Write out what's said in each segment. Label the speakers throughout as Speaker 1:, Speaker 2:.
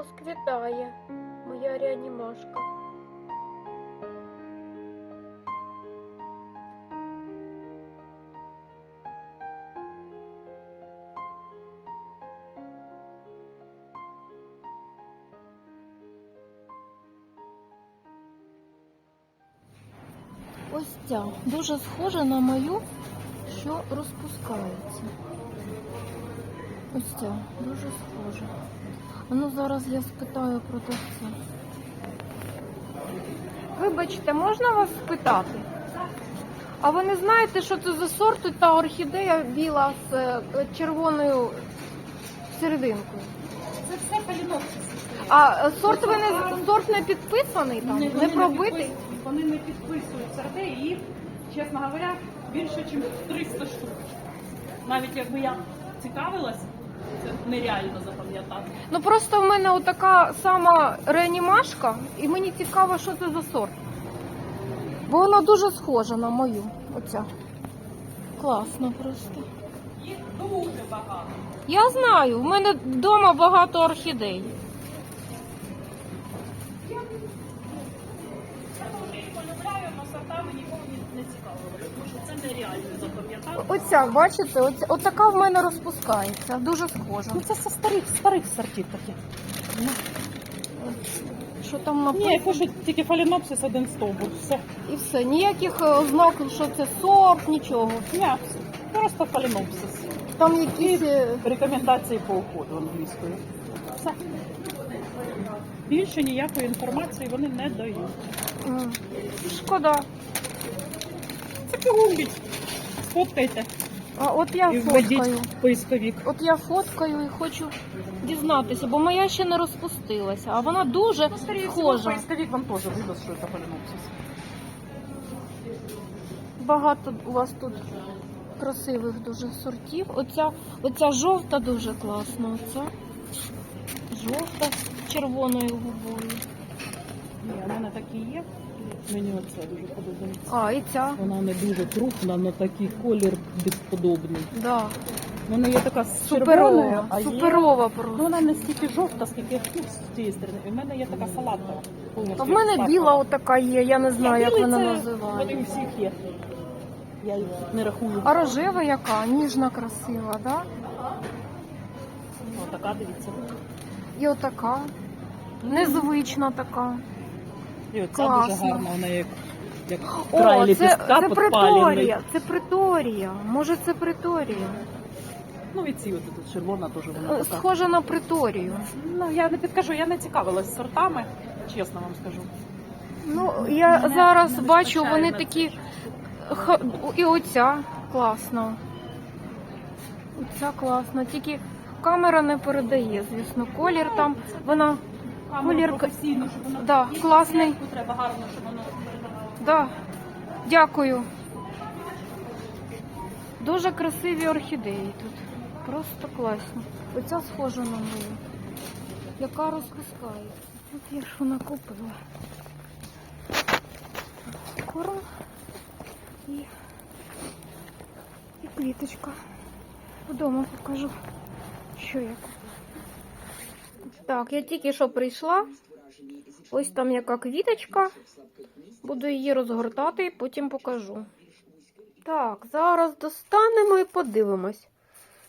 Speaker 1: розквітає моя реанімашка. Ось ця дуже схожа на мою, що розпускається. Ось ця дуже схожа. Ну зараз я спитаю продавця. Вибачте, можна вас спитати? А ви не знаєте, що це за сорт та орхідея біла з е, червоною серединкою?
Speaker 2: Це все калінопсис.
Speaker 1: А е, сорт ви не сорт не підписаний там, не, пробитий?
Speaker 2: Вони не підписують сорти, і їх, чесно говоря, більше, ніж 300 штук. Навіть якби я цікавилась, це нереально запам'ятати.
Speaker 1: Ну просто в мене отака сама реанімашка, і мені цікаво, що це за сорт. Бо вона дуже схожа на мою. Оця. Класно просто.
Speaker 2: Їх дуже багато.
Speaker 1: Я знаю, в мене вдома багато орхідей.
Speaker 2: Не, не цікавилася, тому що це нереально запам'ятати.
Speaker 1: Оця, бачите, оця, отака в мене розпускається. Дуже схожа.
Speaker 2: Ну це зі старих, старих сортів такі.
Speaker 1: Що там
Speaker 2: Ні, я кажу, тільки фалінопсис один стовбур. Все.
Speaker 1: І все. Ніяких е, ознак, що це сорт, нічого.
Speaker 2: Ні, просто фалінопсис.
Speaker 1: Там якісь. е,
Speaker 2: Рекомендації по уходу англійською. Все. Більше ніякої інформації вони не дають.
Speaker 1: м, Шкода.
Speaker 2: Це погугліть, сфоткайте
Speaker 1: А от я
Speaker 2: і
Speaker 1: фоткаю.
Speaker 2: введіть поисковик.
Speaker 1: От я фоткаю і хочу дізнатися, бо моя ще не розпустилася, а вона дуже
Speaker 2: Ну, скорее всего,
Speaker 1: схожа.
Speaker 2: поисковик вам тоже выдаст, что это фаленопсис.
Speaker 1: Багато у вас тут красивих дуже сортів. Оця, оця жовта дуже класна. Оця жовта з червоною губою.
Speaker 2: Ні, у мене такі є. Мені оце дуже подобається.
Speaker 1: А, і ця.
Speaker 2: Вона не дуже крупна, але такий колір безподобний.
Speaker 1: Да.
Speaker 2: Мене є така з червоною,
Speaker 1: Суперова.
Speaker 2: а є...
Speaker 1: Суперова
Speaker 2: Ну,
Speaker 1: просто.
Speaker 2: вона не стільки жовта, скільки ну, з цієї сторони. І в мене є така салатова.
Speaker 1: А в мене біла отака є, я не знаю, як вона
Speaker 2: Вони у
Speaker 1: називається.
Speaker 2: всіх є. Я їх не рахую.
Speaker 1: А рожева яка? Ніжна, красива, да?
Speaker 2: О, така, дивіться.
Speaker 1: І отака. Незвична така.
Speaker 2: І оця
Speaker 1: Класно.
Speaker 2: дуже гарна, вона як, як край
Speaker 1: О, це,
Speaker 2: ліпістка
Speaker 1: це
Speaker 2: підпалений.
Speaker 1: приторія, це приторія. Може це приторія.
Speaker 2: Ну і ці от тут червона теж вона
Speaker 1: Е,
Speaker 2: така.
Speaker 1: На приторію.
Speaker 2: Ну, я не підкажу, я не цікавилась сортами, чесно вам скажу.
Speaker 1: Ну, я
Speaker 2: Мене
Speaker 1: зараз
Speaker 2: не
Speaker 1: бачу,
Speaker 2: вистачає
Speaker 1: вони
Speaker 2: на
Speaker 1: такі. ха- І оця класна. Оця класна. Тільки камера не передає, звісно. Колір там. Вона. Колір-
Speaker 2: професійно, щоб воно
Speaker 1: Да,
Speaker 2: І
Speaker 1: класний.
Speaker 2: треба гарно, щоб воно.
Speaker 1: Да. Дякую. Дуже красиві орхідеї тут. Просто класні. Оця схожа на мою. Яка розпускається. От я ж вона купила. Корм і, і квіточка. Вдома покажу, що я купила. Так, я тільки що прийшла. Ось там яка квіточка. Буду її розгортати і потім покажу. Так, зараз достанемо і подивимось,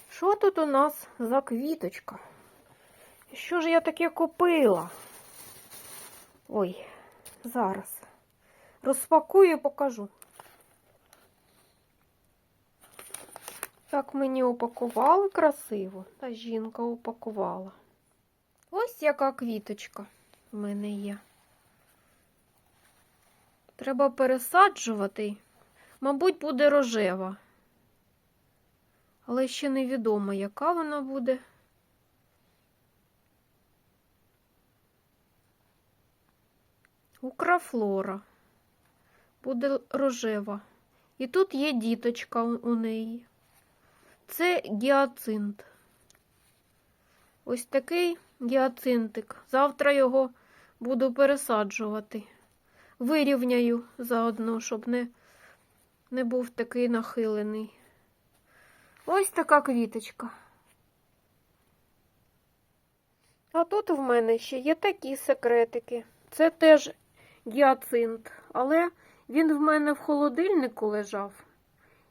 Speaker 1: що тут у нас за квіточка. Що ж я таке купила? Ой, зараз. Розпакую і покажу. Так мені упакували красиво. Та жінка упакувала. Ось яка квіточка в мене є. Треба пересаджувати. Мабуть, буде рожева. Але ще невідомо, яка вона буде. Украфлора. Буде рожева. І тут є діточка у неї. Це гіацинт. Ось такий гіацинтик. Завтра його буду пересаджувати. Вирівняю заодно, щоб не, не був такий нахилений. Ось така квіточка. А тут в мене ще є такі секретики. Це теж гіацинт, але він в мене в холодильнику лежав.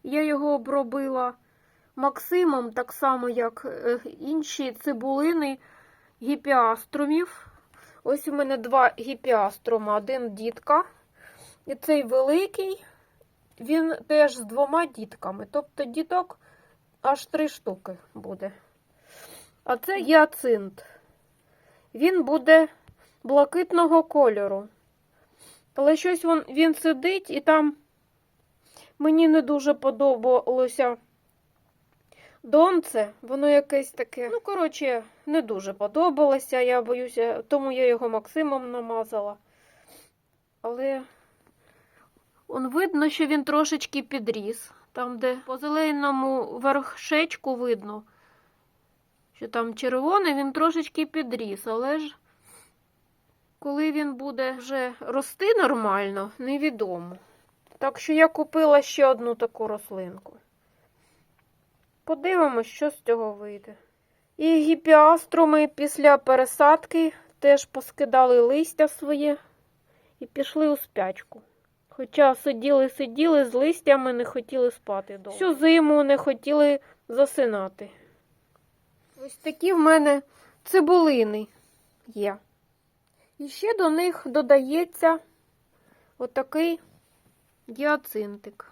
Speaker 1: Я його обробила Максимом, так само, як е, інші цибулини гіпіаструмів. Ось у мене два гіпіаструма, один дітка. І цей великий, він теж з двома дітками. Тобто діток аж три штуки буде. А це гіацинт. Він буде блакитного кольору. Але щось він, він сидить і там мені не дуже подобалося донце. Воно якесь таке. Ну, коротше, не дуже подобалося. Я боюся, тому я його Максимом намазала. Але он видно, що він трошечки підріс. Там, де по зеленому вершечку видно, що там червоний, він трошечки підріс, але ж коли він буде вже рости нормально, невідомо. Так що я купила ще одну таку рослинку. Подивимось, що з цього вийде. І гіпіаструми після пересадки теж поскидали листя своє і пішли у спячку. Хоча сиділи, сиділи з листями, не хотіли спати довго. Всю зиму не хотіли засинати. Ось такі в мене цибулини є. І ще до них додається отакий гіацинтик.